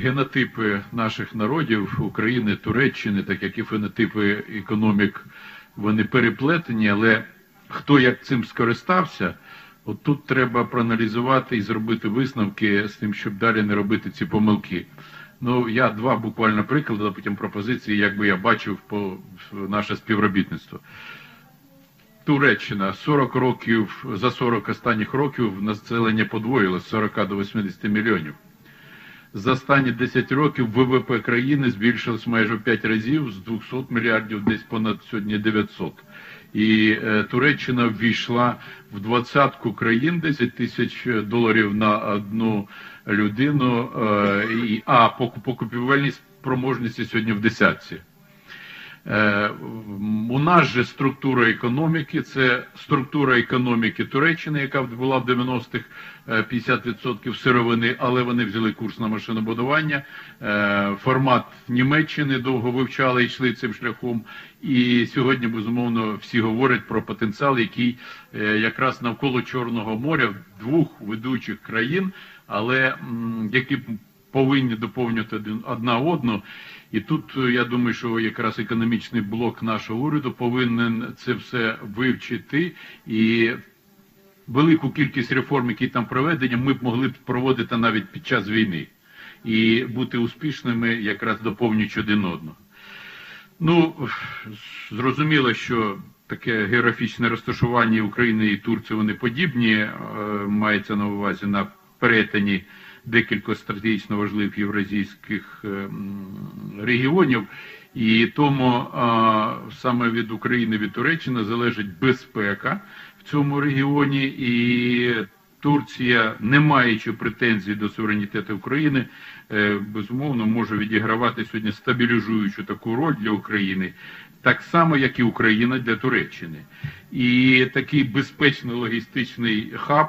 Генотипи наших народів України, Туреччини, так як і фенотипи економік, вони переплетені, але хто як цим скористався, от тут треба проаналізувати і зробити висновки з тим, щоб далі не робити ці помилки. Ну, я два буквально приклади, потім пропозиції, як би я бачив по наше співробітництво. Туреччина 40 років за 40 останніх років населення подвоїлось з 40 до 80 мільйонів. За останні 10 років ВВП країни збільшилось майже в 5 разів з 200 мільярдів, десь понад сьогодні 900. І е, Туреччина ввійшла в двадцятку країн 10 тисяч доларів на одну людину, е, і, а по, по купівельній спроможності сьогодні в десятці. Е, У нас же структура економіки, це структура економіки Туреччини, яка була в 90-х е, 50% сировини, але вони взяли курс на машинобудування. Е, Формат Німеччини довго вивчали і йшли цим шляхом. І сьогодні, безумовно, всі говорять про потенціал, який е, якраз навколо Чорного моря двох ведучих країн, але які повинні доповнювати одна одну. І тут е, я думаю, що якраз економічний блок нашого уряду повинен це все вивчити і велику кількість реформ, які там проведені, ми б могли б проводити навіть під час війни і бути успішними, якраз доповнюючи один одного. Ну, зрозуміло, що таке географічне розташування України і Турції вони подібні, е, мається на увазі на перетині декількох стратегічно важливих євразійських е, регіонів, і тому саме від України, від Туреччини залежить безпека в цьому регіоні, і Турція, не маючи претензій до суверенітету України, е, безумовно може відігравати сьогодні стабілізуючу таку роль для України, так само, як і Україна для Туреччини. І такий безпечний логістичний хаб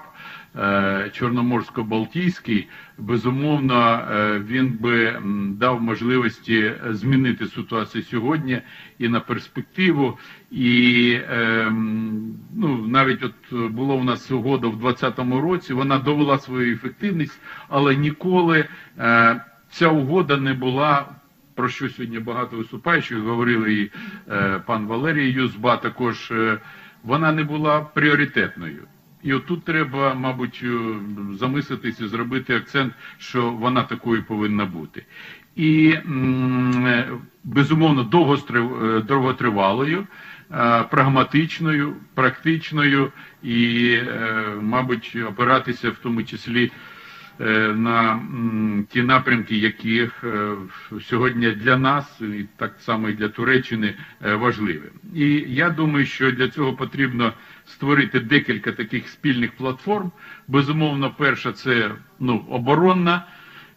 Чорноморсько-Балтійський, безумовно, е, він би дав можливості змінити ситуацію сьогодні і на перспективу. І е, ну, навіть от було у нас угода в 2020 році, вона довела свою ефективність, але ніколи е, ця угода не була. Про що сьогодні багато виступаючих говорили і е, пан Валерій Юзба також е, вона не була пріоритетною. І отут треба, мабуть, замислитись замислитися, зробити акцент, що вона такою повинна бути. І е, безумовно е, довготривалою, е, прагматичною, практичною і, е, мабуть, опиратися в тому числі е, на ті напрямки, яких е, сьогодні для нас, і так само і для Туреччини, е, важливі. І я думаю, що для цього потрібно створити декілька таких спільних платформ. Безумовно, перша це ну, оборонна.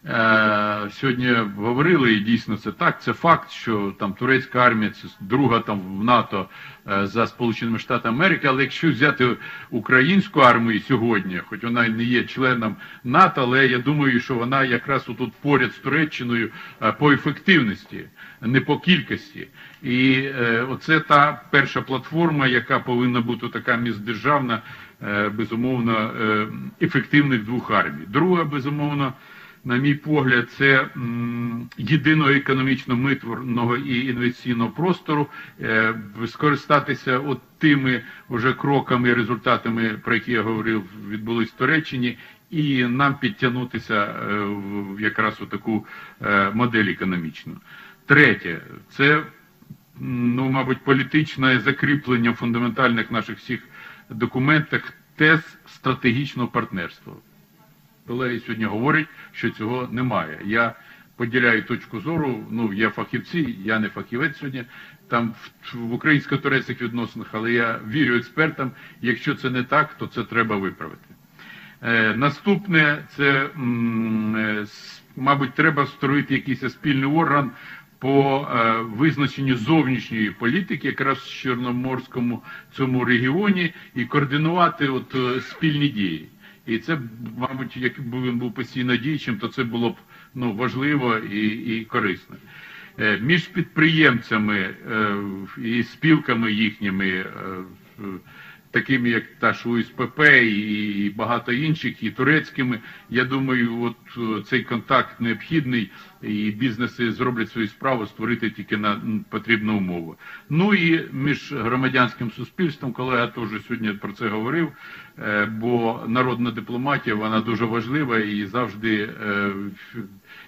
Е, Сьогодні говорили, і дійсно це так. Це факт, що там турецька армія це друга там в НАТО е, за Сполученими Штатами Америки. Але якщо взяти українську армію сьогодні, хоч вона й не є членом НАТО, але я думаю, що вона якраз отут поряд з Туреччиною е, по ефективності, не по кількості. І оце та перша платформа, яка повинна бути така міждержавна, безумовно, ефективних двох армій. Друга, безумовно на мій погляд, це єдиного економічно митворного і інвестиційного простору, е, скористатися от тими вже кроками і результатами, про які я говорив, відбулись в Туреччині, і нам підтягнутися е, в якраз у таку е, модель економічну. Третє, це ну, мабуть, політичне закріплення в фундаментальних наших всіх документах тез стратегічного партнерства. Колеги сьогодні говорять, що цього немає. Я поділяю точку зору. Ну, є фахівці, я не фахівець сьогодні. Там в, в українсько-турецьких відносинах, але я вірю експертам. Якщо це не так, то це треба виправити. Е, наступне це, м, е, мабуть, треба створити якийсь спільний орган по е, визначенню зовнішньої політики, якраз в Чорноморському цьому регіоні, і координувати от е, спільні дії. І це, мабуть, якби він був постійно діючим, то це було б ну, важливо і, і корисно. Е, Між підприємцями е, і спілками їхніми е, такими як та ж УСПП і багато інших, і турецькими. Я думаю, от е, цей контакт необхідний, і бізнеси зроблять свою справу створити тільки на потрібну умову. Ну і між громадянським суспільством, колега теж сьогодні про це говорив. е, Бо народна дипломатія вона дуже важлива і завжди, е,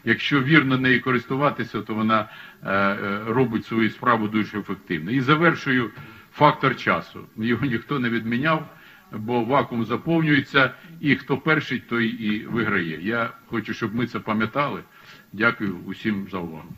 якщо вірно нею користуватися, то вона робить свою справу дуже ефективно. І завершую фактор часу. Його ніхто не відміняв, бо вакуум заповнюється, і хто перший, той і виграє. Я хочу, щоб ми це пам'ятали. Дякую усім за увагу.